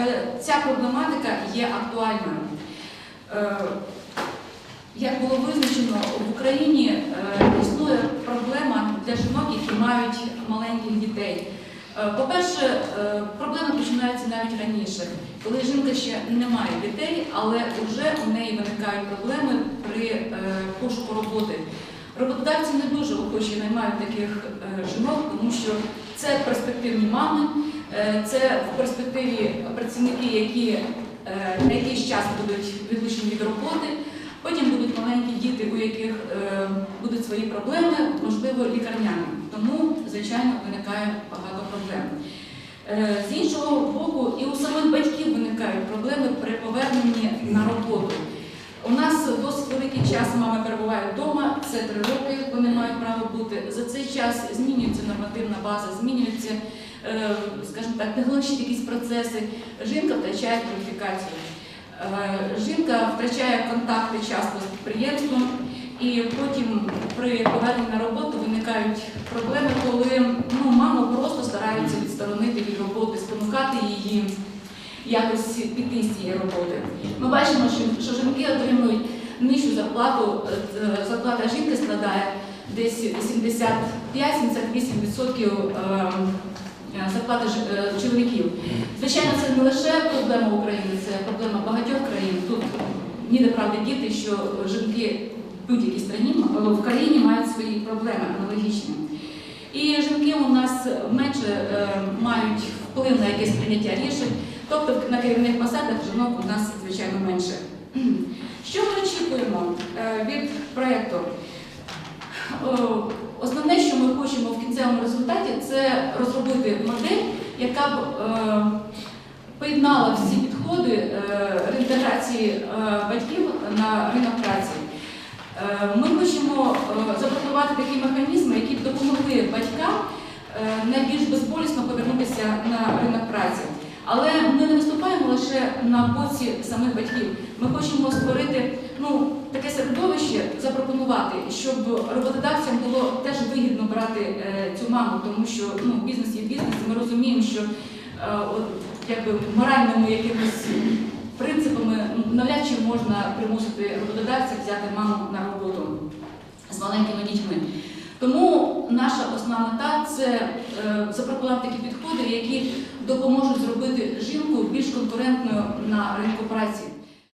е, ця проблематика є актуальною. Е, Як було визначено, в Україні е, існує проблема для жінок, які мають маленьких дітей. По-перше, проблема починається навіть раніше, коли жінка ще не має дітей, але вже у неї виникають проблеми при пошуку роботи. Роботодавці не дуже охоче наймають таких жінок, тому що це перспективні мами, це в перспективі працівники, які е, на якийсь час будуть відлучені від роботи. Потім будуть маленькі діти, у яких е, будуть свої проблеми, можливо, лікарняні. Тому, звичайно, виникає багато проблем. Е, з іншого боку, і у самих батьків виникають проблеми при поверненні на роботу. У нас досить великий час мами перебувають вдома, це три роки, вони мають право бути. За цей час змінюється нормативна база, змінюються, е, скажімо так, технологічні якісь процеси. Жінка втрачає кваліфікацію. Е, Жінка втрачає контакти часто з підприємством, і потім при поверненні на роботу виникають проблеми, коли ну, маму просто стараються відсторонити від роботи, спонукати її якось піти з цієї роботи. Ми бачимо, що, жінки отримують нижчу зарплату. Е, Зарплата жінки складає десь 75-78% е, зарплати ж- е, чоловіків. Звичайно, це не лише проблема України, це проблема багатьох країн. Тут ніде правди діти, що жінки в будь-якій країні, в країні мають свої проблеми аналогічні. І жінки у нас менше е, мають вплив на якесь прийняття рішень, тобто на керівних посадах жінок у нас, звичайно, менше. Що ми очікуємо е, від проєкту? Основне, що ми хочемо в кінцевому результаті, це розробити модель, яка б е, поєднала всі підходи е, реінтеграції е, батьків на ринок праці. Е, Ми хочемо е, запропонувати такі механізми, які б допомогли батькам е, найбільш безболісно повернутися на ринок праці. Але ми не виступаємо лише на боці самих батьків. Ми хочемо створити ну, таке середовище, запропонувати, щоб роботодавцям було теж вигідно брати е, цю маму, тому що ну, бізнес є бізнес, і ми розуміємо, що е, от, якби моральними якимись принципами ну, навряд чи можна примусити роботодавця взяти маму на роботу з маленькими дітьми. Тому наша основна мета це е, запропонувати такі підходи, які допоможуть зробити жінку більш конкурентною на ринку праці.